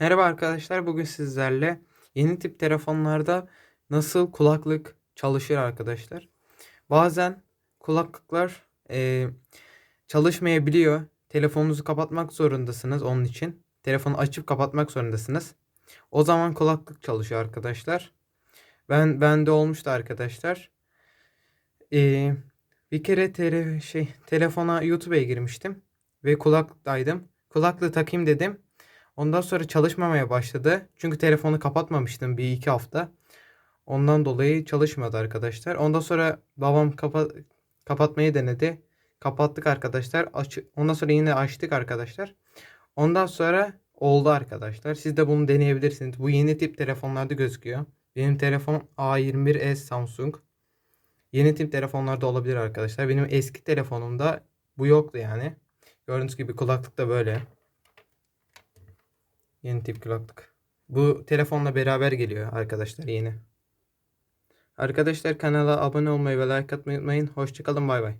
Merhaba arkadaşlar. Bugün sizlerle yeni tip telefonlarda nasıl kulaklık çalışır arkadaşlar. Bazen kulaklıklar eee, çalışmayabiliyor. Telefonunuzu kapatmak zorundasınız onun için. Telefonu açıp kapatmak zorundasınız. O zaman kulaklık çalışıyor arkadaşlar. Ben bende olmuştu arkadaşlar. Eee, bir kere tele, şey telefona YouTube'a girmiştim ve kulaklıktaydım. Kulaklığı takayım dedim. Ondan sonra çalışmamaya başladı. Çünkü telefonu kapatmamıştım bir iki hafta. Ondan dolayı çalışmadı arkadaşlar. Ondan sonra babam kapa kapatmayı denedi. Kapattık arkadaşlar. Aç Ondan sonra yine açtık arkadaşlar. Ondan sonra oldu arkadaşlar. Siz de bunu deneyebilirsiniz. Bu yeni tip telefonlarda gözüküyor. Benim telefon A21s Samsung. Yeni tip telefonlarda olabilir arkadaşlar. Benim eski telefonumda bu yoktu yani. Gördüğünüz gibi kulaklık da böyle. Yeni tip kulaklık. Bu telefonla beraber geliyor arkadaşlar yeni. Arkadaşlar kanala abone olmayı ve like atmayı unutmayın. Hoşçakalın bay bay.